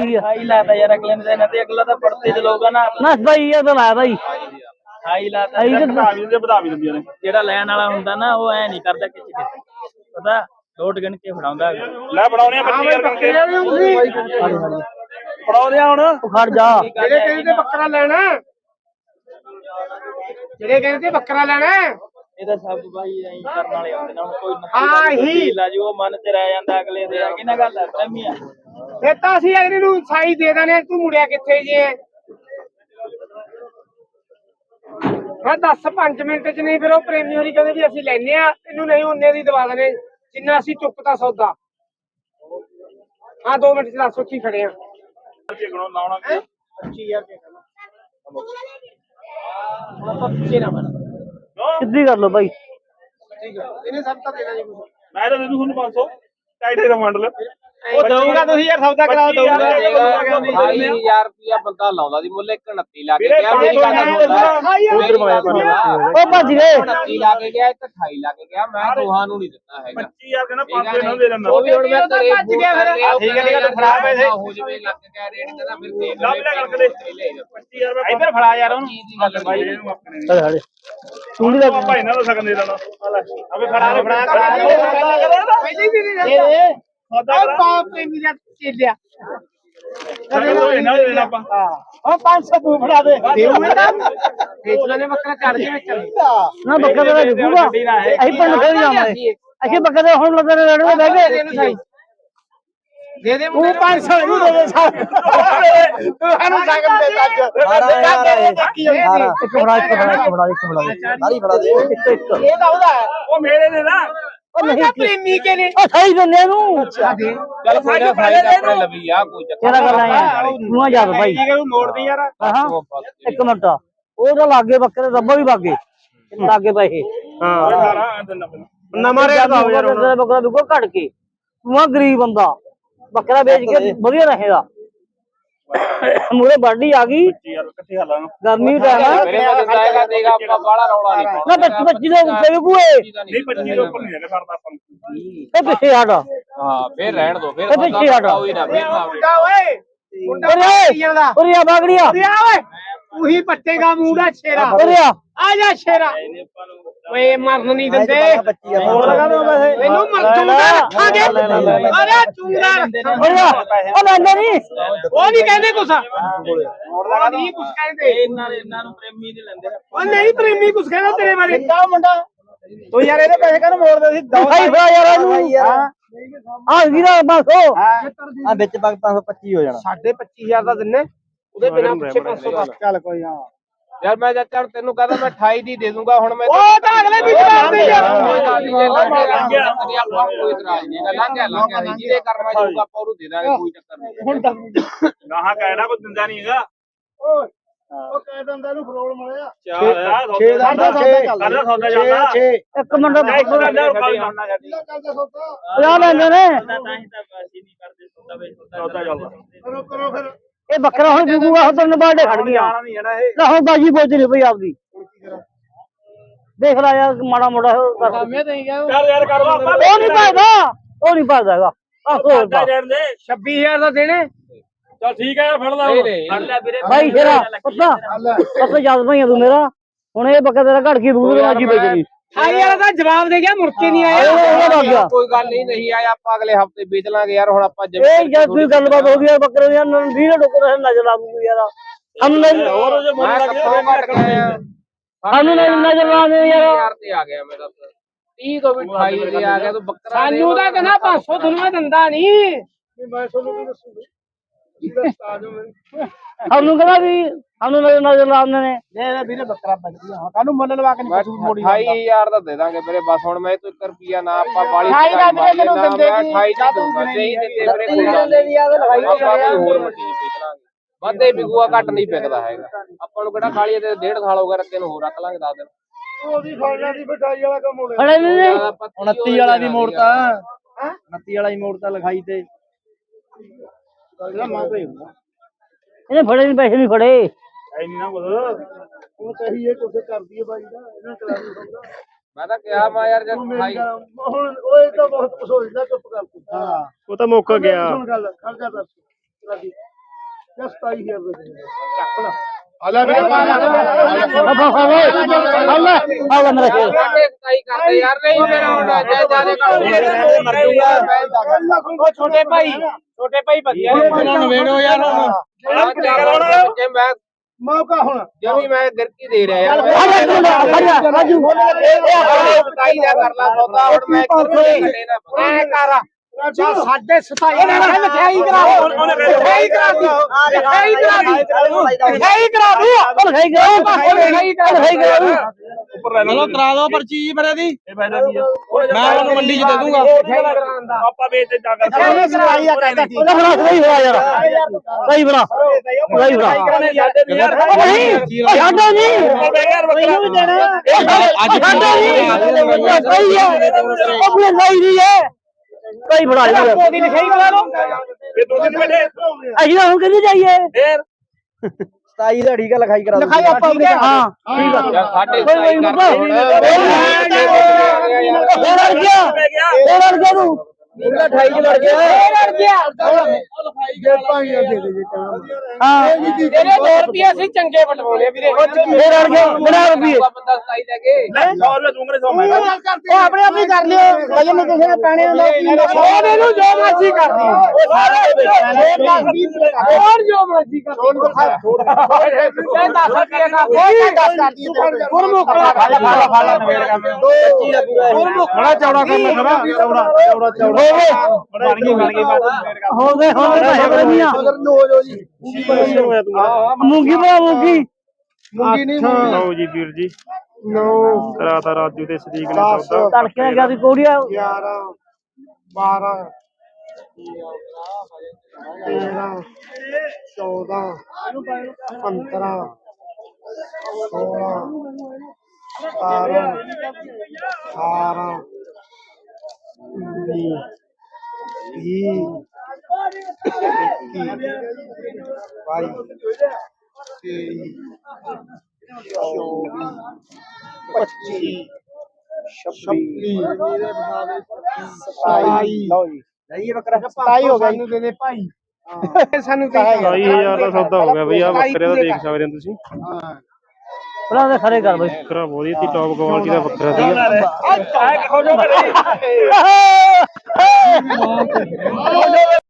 ਕੀ ਆ। ਹਾਈ ਲਾਤਾ ਯਾਰ ਅਗਲੇ ਨੇ ਦੇਣਾ ਤੇ ਅਗਲਾ ਤਾਂ ਪੜਤੇ ਚਲੋਗਾ ਨਾ। ਨਾ ਬਾਈ ਇਹ ਤਾਂ ਲਾਇਆ ਬਾਈ ਹਾਈ ਲਾਤਾ। ਤਾਂ ਵਧਾ ਵੀ ਦਿੰਦੇ ਵਧਾ ਵੀ ਦਿੰਦੀਆਂ ਨੇ। ਜਿਹੜਾ ਲੈਣ ਵਾਲਾ ਹੁੰਦਾ ਨਾ ਉਹ ਐ ਨਹੀਂ ਕਰਦਾ ਕਿਚ ਕਿਚ ਪਤਾ ਲੋਟ ਗਿਣ ਕੇ ਫੜਾਉਂਦਾ। ਲੈ ਬਣਾਉਣੇ ਆ 25000 ਕਰਕੇ। ਫੜਾਉਂਦੇ ਆ ਹੁਣ। ਉਹ ਖੜ ਜਾ। ਜਿਹੜੇ ਕਹਿੰਦੇ ਬੱਕਰਾ ਲੈਣਾ। ਜਿਹੜੇ ਕਹਿੰਦੇ ਬੱਕਰਾ ਲੈਣਾ। ਇਹ ਤਾਂ ਸਭ ਬਾਈ ਐਂ ਕਰਨ ਵਾਲੇ ਹੁੰਦੇ ਨੇ ਹੁਣ ਕੋਈ ਹਾਂ, ਇਹੀ। ਲਾ ਜੋ ਮਨ ਤੇ ਰਹਿ ਜਾਂਦਾ ਅਗਲੇ ਦੇ ਕਿਹਨਾਂ ਗੱਲ ਹੈ ਪ੍ਰੇਮੀ ਆ। ਤਾਂ ਅਸੀਂ ਅਗਲੇ ਨੂੰ ਸਾਈ ਦੇ ਦਨੇ ਤੂੰ ਮੁੜਿਆ ਕਿੱਥੇ ਜੇ? ਮੈਂ 10 5 ਮਿੰਟ ਚ ਨਹੀਂ ਫਿਰ ਉਹ ਪ੍ਰੇਮੀ ਹੋਰੀ ਕਹਿੰਦੇ ਵੀ ਅਸੀਂ ਲੈਨੇ ਆ ਇਹਨੂੰ ਨਹੀਂ ਉਹਨੇ ਦੀ ਦਵਾ ਦਨੇ ਜਿੰਨਾ ਅਸੀਂ ਚੁੱਕਤਾ ਸੌਦਾ। ਹਾਂ 2 ਮਿੰਟ ਚ ਦੱਸੋ ਕੀ ਖੜੇ ਆ ਝਗੜੋਂ ਲਾਉਣਾ ਕਿ 25000 ਦੇ ਆਪਾਂ ਪਿੱਛੇ ਨਾ ਬਣ। ਸਿੱਧੀ ਕਰ ਲਓ ਬਾਈ। ਠੀਕ ਹੈ ਇਹਨੇ ਸਭ ਤਾਂ ਦੇਣਾ ਜੀ ਕੁਝ ਮੈਂ ਤਾਂ ਦੇ ਦੂੰ ਤੁਹਾਨੂੰ 500 ਟਾਈਟੇ ਦਾ ਮੰਡਲ ਉਹ ਦਊਗਾ ਤੁਸੀਂ ਯਾਰ ਸੌਦਾ ਕਰਾਓ ਦਊਗਾ। ਢਾਈ ਹਜ਼ਾਰ ਰੁਪਇਆ ਬੰਦਾ ਲਾਉਂਦਾ ਦੀ ਮੁੱਲ 29 ਲਾ ਕੇ ਗਿਆ ਮੇਰੀ ਗੱਲ ਸੌ ਸੁਣਦਾ ਉਹ ਭੱਜ ਗਏ 29 ਲਾ ਕੇ ਗਿਆ ਤੇ 28 ਲਾ। ਕੇ ਗਿਆ ਮੈਂ ਦੋਹਾਂ ਨੂੰ ਨਹੀਂ ਦਿੱਤਾ ਹੈਗਾ। 25000 ਕਹਿੰਦਾ ਠੀਕ 500 ਹੈ ਇਹਨਾਂ ਦੇ ਦਿੰਦਾ। ਉਹ ਵੀ ਹੁਣ ਮੈਂ ਘਰੇ ਭੱਜ ਗਿਆ ਫਿਰ। ਠੀਕ ਹੈ ਠੀਕ ਹੈ ਤੂੰ ਫੜਾ ਪੈਸੇ। ਹੋ ਜਵੇ ਲੱਗ ਗਿਆ ਰੇਟ ਨਾ ਫਿਰ ਦੇਖ ਲੱਭ ਲੈ ਗੱਲ ਕਰੇ 25000 ਰੁਪਏ ਇੱਧਰ ਫੜਾ ਯਾਰ ਉਹਨੂੰ। ਦੀ ਗੱਲ ਭਾਈ ਨਹੀਂ। ਇਹਨੂੰ ਆਪਣੇ ਚੱਲ ਖੜੇ ਤੂੰ ਨਹੀਂ ਆਪਾਂ ਭਾਈ ਨਾਲ ਸਕਨ ਦੇ ਦੇਣਾ। ਅਬੇ ਫੜਾ ਲੈ ਫੜਾ ਪਹਿਲੇ ਵੀ ਨਹੀਂ ਦੇ। ਉਹ ਬਾਪ ਨੇ ਮੇਰਾ ਚੇਲਿਆ। ਦੋ ਇਹਨਾਂ ਦੇ ਦੇਣਾ ਆਪਾਂ ਉਹ 500 ਤੂੰ ਫੜਾ ਦੇ। ਦੇਖ ਲੈਣੇ ਬੱਕਰਾ ਚੜ ਜੇ ਵਿੱਚ। ਨਾ ਬੱਕਰਾ ਦਾ ਵਿਕੂਗਾ ਅਸੀਂ ਪਿੰਡ ਫੇਰ ਜਾਵਾਂਗੇ ਅਸੀਂ ਬੱਕਰੇ ਦੇ ਹੁਣ ਲੱਗੇ ਰੜਵੇ ਬਹਿ ਗਏ। ਦੇ ਦੇ ਤੂੰ 500 ਇਹਨੂੰ ਦੇ ਦੇ ਸਾਹਿਬ ਤੂੰ ਸਾਨੂੰ ਸਾਗਮ ਦੇ ਅੱਜ। ਇੱਕ ਫੜਾ ਇੱਕ ਫੜਾ ਇੱਕ ਫੜਾ ਇੱਕ ਫੜਾ। ਸਾਰੀ ਫੜਾ ਦੇ। ਇੱਕ ਇੱਕ ਇਹ ਤਾਂ ਉਹਦਾ ਹੈ। ਉਹ ਮੇਰੇ ਦੇ ਨਾ। ਉਹ ਨਹੀਂ ਪ੍ਰੇਮੀ ਕੇ ਨੇ ਉਹ ਸਹੀ ਦਿੰਦੇ ਨੂੰ ਚੱਲ ਕੋਈ ਨਾ ਫਾਇਦਾ ਆਪਣੇ ਲਵੀ ਆ ਕੋਈ ਚੱਕਰ ਤੇਰਾ ਗੱਲ ਆਇਆ ਤੂੰ ਆ ਜਾ ਭਾਈ। ਨੂੰ ਮੋੜਦੀ ਯਾਰ। ਹਾਂ। ਇੱਕ ਮਿੰਟ। ਉਹ ਤਾਂ ਲਾਗੇ ਬੱਕਰੇ ਰੱਬਾ ਵੀ ਲਾਗੇ। ਹਾਂ। ਨਵਾਂ ਦਾ ਯਾਰ ਬੱਕਰਾ ਬੱਕਰਾ ਵਿਕੋ ਘੜ ਕੇ। ਤੂੰ ਆ ਗਰੀਬ ਬੰਦਾ। ਬੱਕਰਾ ਵੇਚ ਕੇ ਵਧੀਆ ਰਹੇਗਾ ਮੂਰੇ ਬਾਡੀ ਆ ਗਈ। ਯਾਰ ਇਕੱਠੇ ਹਾਲਾਂ ਨੂੰ ਗਰਮੀ ਦਾ ਮੇਰੇ ਕੋਲ ਜਾਏਗਾ ਦੇਗਾ ਆਪਾਂ ਬਾਹਲਾ ਰੌਲਾ ਨਹੀਂ ਨਾ ਬੱਚੀ ਬੱਚੀ ਦੇ ਉੱਤੇ ਵਿਕੂਏ ਨਹੀਂ 25 ਦੇ ਉੱਪਰ ਨਹੀਂ ਹੈਗਾ ਕਰਦਾ ਆਪਾਂ ਨੂੰ। ਇਹ ਪਿੱਛੇ ਹਟ। ਹਾਂ ਫੇਰ ਰਹਿਣ ਦੋ ਫੇਰ ਇਹ ਪਿੱਛੇ ਹਟ। ਹੋਈ ਨਾ ਫੇਰ ਨਾ ਮੁੰਡਾ ਓਏ ਮੁੰਡਾ ਬਾਗੜੀਆਂ ਦਾ ਉਰੇ ਆ ਬਾਗੜੀਆ। ਉਰੇ ਆ ਓਏ। ਉਹੀ ਪੱਟੇਗਾ ਮੂੰਡਾ ਸ਼ੇਰਾ ਉਰੇ ਆ। ਆ ਜਾ ਸ਼ੇਰਾ ਓਏ ਮਰਨ ਨਹੀਂ ਦਿੰਦੇ। ਮੈਨੂੰ ਮਰ ਚੂੰਗਾ ਰੱਖਾਂਗੇ। ਅਰੇ ਚੂੰਗਾ ਰੱਖਾਂਗੇ ਉਹ ਲੈਂਦੇ ਨਹੀਂ। ਉਹ ਨਹੀਂ ਕਹਿੰਦੇ ਕੁਛ। ਉਹ ਨਹੀਂ ਕੁਛ ਕਹਿੰਦੇ। ਇਹਨਾਂ ਨੇ ਇਹਨਾਂ ਨੂੰ ਪ੍ਰੇਮੀ ਦੇ ਲੈਂਦੇ। ਉਹ ਨਹੀਂ ਪ੍ਰੇਮੀ ਕੁਛ ਕਹਿੰਦਾ ਤੇਰੇ ਬਾਰੇ। ਕਿੱਦਾਂ ਮੁੰਡਾ? ਤੂੰ ਯਾਰ ਇਹਦੇ ਪੈਸੇ ਕਾਹਨੂੰ ਮੋੜਦੇ ਸੀ? ਭਾਈ ਫੜਾ ਯਾਰ ਇਹਨੂੰ। ਆ ਵੀਰਾ ਬਸ ਆ ਵਿੱਚ ਬਗ 525 ਹੋ ਜਾਣਾ। ਸਾਢੇ 25000 ਦਾ ਦਿੰਨੇ। ਉਹਦੇ ਬਿਨਾ ਪਿੱਛੇ 500 ਦਾ। ਚੱਲ ਕੋਈ ਹਾਂ। ਯਾਰ ਮੈਂ ਚਾਚਾ ਨੂੰ ਤੈਨੂੰ ਕਹਦਾ ਮੈਂ 28 ਦੀ ਦੇ ਦੂੰਗਾ ਹੁਣ ਮੈਂ ਉਹ ਤਾਂ ਅਗਲੇ ਵੀ ਦੇ ਨੀ, ਨੂੰ ਜੀ, ਜਿਹਦੇ ਕਰਨਾ ਜਾਊਗਾ ਆਪਾਂ ਉਹਨੂੰ ਦੇ ਦਾਂਗੇ ਕੋਈ ਚੱਕਰ ਨਹੀਂ ਹੁਣ ਗਾਹਾਂ ਕਹਿਣਾ ਕੋਈ ਦਿੰਦਾ ਨਹੀਂ ਹੈਗਾ। ਉਹ ਕਹਿ ਦਿੰਦਾ ਇਹਨੂੰ ਫਰੋਲ ਮਲਿਆ ਚਾਰ ਛੇ ਦਾ ਕਰਦਾ ਕਰਦਾ ਸੌਦਾ ਜਾਂਦਾ ਇੱਕ ਮਿੰਟ ਇੱਕ ਕਰਦਾ ਕੱਲ ਦਾ ਸੌਦਾ। ਪੰਜਾਹ ਲੈਂਦੇ ਨੇ। ਤਾਂ ਹੀ ਤਾਂ ਅਸੀਂ ਨਹੀਂ ਕਰਦੇ ਸੌਦਾ ਵੇ ਸੌਦਾ ਚੱਲਦਾ ਕਰੋ ਕਰੋ ਫਿਰ। ਇਹ ਬੱਕਰਾ ਹੁਣ ਵਿਕੂਗਾ ਹੁਣ ਤਿੰਨ ਬਾਡੇ ਖੜ ਇਹ। ਲੈ ਹੁਣ ਬਾਜੀ ਬੋਝ ਨਹੀਂ ਪਈ ਆਪਦੀ। ਦੇਖ ਲੈ ਯਾਰ ਮਾੜਾ ਮੋੜਾ ਉਹ ਕਰ। ਹੀ ਗਿਆ ਚੱਲ ਯਾਰ ਕਰ ਆਪਾਂ ਉਹ ਨਹੀਂ ਭਜਦਾ ਉਹ ਨਹੀਂ ਭਜਦਾ ਹੈਗਾ। ਆ ਹੋਰ ਪਾ। ਦੇਣ ਦੇ। 26000 ਦਾ ਦੇਣੇ ਚੱਲ ਠੀਕ ਹੈ ਯਾਰ ਫੜ ਲਾ ਫੜ ਲੈ ਵੀਰੇ। ਭਾਈ ਸ਼ੇਰਾ ਪੱਤਾ ਪੱਤਾ ਜਦ ਭਾਈ ਤੂੰ ਮੇਰਾ। ਹੁਣ ਇਹ ਬੱਕਰਾ ਤੇਰਾ ਘੜ ਕੇ ਬੂਰ ਬਾਜੀ ਵੇਚਣੀ ਆਈ ਯਾਰ ਦਾ ਜਵਾਬ ਦੇ ਗਿਆ ਮੁੜ ਕੇ ਨਹੀਂ ਆਇਆ। ਕੋਈ ਗੱਲ ਨਹੀਂ ਨਹੀਂ ਆਇਆ ਆਪਾਂ ਅਗਲੇ ਹਫ਼ਤੇ ਵੇਚ ਲਾਂਗੇ ਯਾਰ ਹੁਣ ਆਪਾਂ ਜਿਵੇਂ ਇਹ ਜਦ ਕੋਈ ਗੱਲਬਾਤ ਹੋ ਗਈ ਬੱਕਰੇ ਦੀ ਵੀਰ ਡੋਕਰ ਨਜ਼ਰ ਆ ਦੂਗੀ ਯਾਰ ਹਮ ਨਹੀਂ ਹੋਰ ਜੇ ਮੁੱਲ ਮੈਂ ਲੱਗ ਗਿਆ ਸਾਨੂੰ ਨਹੀਂ ਨਜ਼ਰ ਆਉਂਦੇ ਯਾਰ ਯਾਰ ਤੇ ਆ ਗਿਆ ਮੇਰਾ। 30 ਤੋਂ ਵੀ 28 ਤੇ ਆ ਗਿਆ ਤੂੰ ਬੱਕਰਾ ਸਾਨੂੰ ਤਾਂ ਕਹਿੰਦਾ 500 ਤੁਹਾਨੂੰ ਮੈਂ ਦਿੰਦਾ ਨਹੀਂ। ਮੈਂ ਤੁਹਾਨੂੰ ਕੀ ਦੱਸੂਗਾ ਜਿਹਦਾ ਉਸਤਾਦ ਹੋ ਮੈਂ ਸਾਨੂੰ ਕਹਿੰਦਾ ਵੀ ਸਾਨੂੰ ਨਜ਼ਰ ਨਜ਼ਰ ਆਉਂਦੇ ਨੇ। ਨਹੀਂ ਵੀਰੇ ਬੱਕਰਾ ਬਚ ਗਿਆ। ਹਾਂ ਕਾਹਨੂੰ ਮੁੱਲ ਲਵਾ ਕੇ ਮੈਂ 28000 ਦਾ ਦੇ ਦਾਂਗੇ ਮੇਰੇ ਬਸ ਹੁਣ ਮੈਂ ਤੋਂ 1 ਰੁਪਿਆ ਨਾ ਆਪਾਂ ਬਾਲੀ ਅਠਾਈ ਦਾ ਵੀਰੇ ਮੈਨੂੰ ਦਿੰਦੇ ਮੈਂ ਨੀ। 28 ਦਾ ਦੂੰਗਾ ਨਹੀਂ ਦਿੰਦੇ ਵੀਰੇ ਹੋਰ ਮੰਡੀ ਚ ਵੇਚ ਲਾਂਗੇ। ਵਾਧੇ ਵਿਕੂਆ ਘੱਟ ਨਹੀਂ ਵਿਕਦਾ ਹੈਗਾ। ਆਪਾਂ ਨੂੰ ਕਿਹੜਾ ਖਾਲੀ ਤੇ ਡੇਢ ਸਾਲ ਹੋ ਗਿਆ ਰੱਖੇ ਨੂੰ ਹੋਰ ਰੱਖ ਲਾਂਗੇ 10 ਦਿਨ। ਉਹਦੀ ਫੌਜਾਂ ਦੀ ਬਿਠਾਈ ਵਾਲਾ ਕੰਮ ਹੋਣਾ ਖੜੇ ਨੇ? ਨੇ 29 ਵਾਲਾ ਦੀ ਮੋੜਤਾ। 29 ਵਾਲਾ ਹੀ ਮੋੜਤਾ ਲਿਖਾਈ ਤੇ। ਮਾਂ ਇਹਨੇ ਫੜੇ ਨਹੀਂ ਪੈਸੇ ਨਹੀਂ ਫੜੇ। ਐ ਨਹੀਂ ਨਾ ਕੁਝ ਉਹ ਕਹੀਏ ਕੁਛ ਕਰਦੀ ਹੈ ਬਾਈ ਦਾ ਇਹਨਾਂ ਕਰਾਣੀ ਹੁੰਦਾ ਮੈਂ ਤਾਂ ਕਿਹਾ ਮੈਂ ਯਾਰ ਜਦ ਮੇਰੀ 28 ਗੱਲ ਹੁਣ ਉਹ ਇਹ ਤਾਂ ਬਹੁਤ ਕੁਛ ਹੋ ਜਾਂਦਾ ਚੁੱਪ ਕਰ ਤੂੰ। ਹਾਂ ਉਹ ਤਾਂ ਮੁੱਕ ਗਿਆ। ਸੁਣ ਗੱਲ ਖੜ ਜਾ ਦੱਸ। ਰਾਜੀ ਆਲਾ ਮੇਰੇ ਆਲਾ ਮੇਰਾ ਖੇਲ ਸਾਡੇ ਸਤਾਈ ਕਰਦੇ ਯਾਰ ਨਹੀਂ ਮੇਰਾ ਹੁੰਦਾ ਜੈ ਜਾਦੇ ਉਹ ਛੋਟੇ ਭਾਈ ਛੋਟੇ ਭਾਈ ਵਧੀਆ ਨਵੇੜੋ ਯਾਰ ਹੁਣ ਜੇ ਮੈਂ ਮੌਕਾ ਹੁਣ ਜਮੀ ਮੈਂ ਗਿਰਕੀ ਦੇ ਰਿਹਾ ਯਾਰ ਆਲਾ ਤੂੰ ਖੜਿਆ ਰਾਜੂ ਸਤਾਈ ਦਾ ਕਰ ਲਾ ਸੌਦਾ ਹੁਣ ਮੈਂ ਕਿੱਥੇ ਘਟੇ ਨਾ ਐ ਕਰ ਜਾ ਸਾਡੇ 27 ਦਾ ਹੈ ਮਠਿਆਈ ਕਰਾ ਮਠਿਆਈ ਕਰਾ ਦੀ ਮਠਿਆਈ ਕਰਾ ਦੀ ਮਠਿਆਈ ਕਰਾ ਦੀ ਚੱਲ ਖਾਈ ਗਿਆ ਖਾਈ ਗਿਆ ਉੱਪਰ ਲੈ ਚਲੋ ਕਰਾ ਦਿਓ ਪਰਚੀ ਜੀ ਫਿਰ ਇਹਦੀ ਇਹ ਫਾਇਦਾ ਕੀ ਆ ਮੈਂ ਉਹਨੂੰ ਮੰਡੀ 'ਚ ਦੇ ਦੂੰਗਾ ਆਪਾਂ ਵੇਚ ਤੇ ਜਾ ਕਰ ਉਹਦਾ ਬਣਾ ਸਹੀ ਹੋਇਆ ਯਾਰ ਸਹੀ ਬਣਾ ਸਹੀ ਬਣਾ ਉਹ ਨਹੀਂ ਉਹ ਸਾਡਾ ਨਹੀਂ ਮੈਨੂੰ ਵੀ ਦੇਣਾ ਅੱਜ ਸਾਡਾ ਨਹੀਂ ਸਹੀ ਹੈ ਉਹ ਵੀ ਸਹੀ ਨਹੀਂ ਹੈ ਸਹੀ ਬਣਾ ਲਈ ਉਹਦੀ ਲਿਖਾਈ ਕਰਾ ਲਓ। ਇਹ ਦੋ ਦਿਨ ਬੈਠੇ ਅਸੀਂ ਤਾਂ ਹੁਣ ਕਿੱਥੇ ਜਾਈਏ? ਫੇਰ? 27 ਦਾ ਠੀਕ ਆ ਲਿਖਾਈ ਕਰਾ ਲਿਖਾਈ ਆਪਾਂ ਆਪਣੀ ਹਾਂ। ਠੀਕ ਆ। ਯਾਰ ਸਾਡੇ ਕੋਈ ਨਹੀਂ ਕਰਦੇ ਫੇਰ ਅੜ ਗਿਆ ਫੇਰ ਅੜ ਗਿਆ। ਤੂੰ ਉਹਦਾ 28 ਚ ਲੜ ਗਿਆ ਅੜ ਗਿਆ ਹਾਂ ਤੇਰੇ 2 ਰੁਪਏ ਅਸੀਂ ਚੰਗੇ ਬਟਵਾਉਣੇ ਵੀਰੇ ਫੇਰ ਅੜ ਗਿਆ ਬਿਨਾ ਰੁਪਏ ਬੰਦਾ ਸਤਾਈ ਲੈ ਕੇ 100 ਰੁਪਏ ਦੂੰਗੇ 100 ਮੈਂ ਉਹ ਆਪਣੇ ਆਪ ਹੀ ਕਰ ਲਿਓ ਵਜਨ ਕਿਸੇ ਨੇ ਪੈਣੇ ਹੁੰਦਾ ਉਹ ਇਹਨੂੰ ਜੋ ਮਰਜ਼ੀ ਕਰਦੀ ਉਹ ਸਾਰੇ ਹੋਰ ਜੋ ਮਰਜ਼ੀ ਕਰ ਤੇ 10 ਰੁਪਏ ਦਾ ਕੋਈ 10 ਕਰਦੀ ਗੁਰਮੁਖੜਾ ਖਾ ਲਾ ਖਾ ਲਾ ਨਵੇੜ ਕੰਮ ਬੜਾ ਚੌੜਾ ਕੰਮ ਖੜਾ ਚੌੜਾ ਚੌੜਾ ਚੌੜਾ ਬਣ ਗਈ ਬਣ ਗਈ ਹੋ ਗਏ ਹੋ ਗਏ ਪੈਸੇ ਮੂੰਗੀ ਬਣਾ ਮੂੰਗੀ। ਲਓ ਜੀ ਵੀਰ ਜੀ। ਕਰਾਤਾ ਰਾਜੂ ਦੇ ਸਦੀਕ ਨੇ ਸੌਦਾ ਤੜਕੇ ਨੇ ਕਿਹਾ ਸੀ ਕੋੜੀਆ 11 12 13 14 15 16 17 18 ਵੀਹ ਬਾਈ ਤੇਈ ਚੌਵੀ ਪੱਚੀ ਛੱਬੀ ਸਤਾਈ। ਲਓ ਜੀ। ਨਹੀਂ ਬੱਕਰਾ ਸਤਾਈ ਹੋ ਗਿਆ ਇਹਨੂੰ ਦੇ ਦੇ ਭਾਈ। ਸਾਨੂੰ ਕਹੇਗਾ 22000 ਦਾ ਸੌਦਾ ਹੋ ਗਿਆ ਬਈ ਆ ਬੱਕਰੇ ਦਾ ਦੇਖ ਸਕਦੇ ਹੋ ਤੁਸੀਂ। ਬਣਾ ਦੇ ਖਰੇ ਕਰ ਬਈ ਬੱਕਰਾ ਬਹੁਤ ਹੀ ਟੌਪ ਕੁਆਲਿਟੀ ਦਾ ਬੱਕਰਾ ਸੀਗਾ ਆ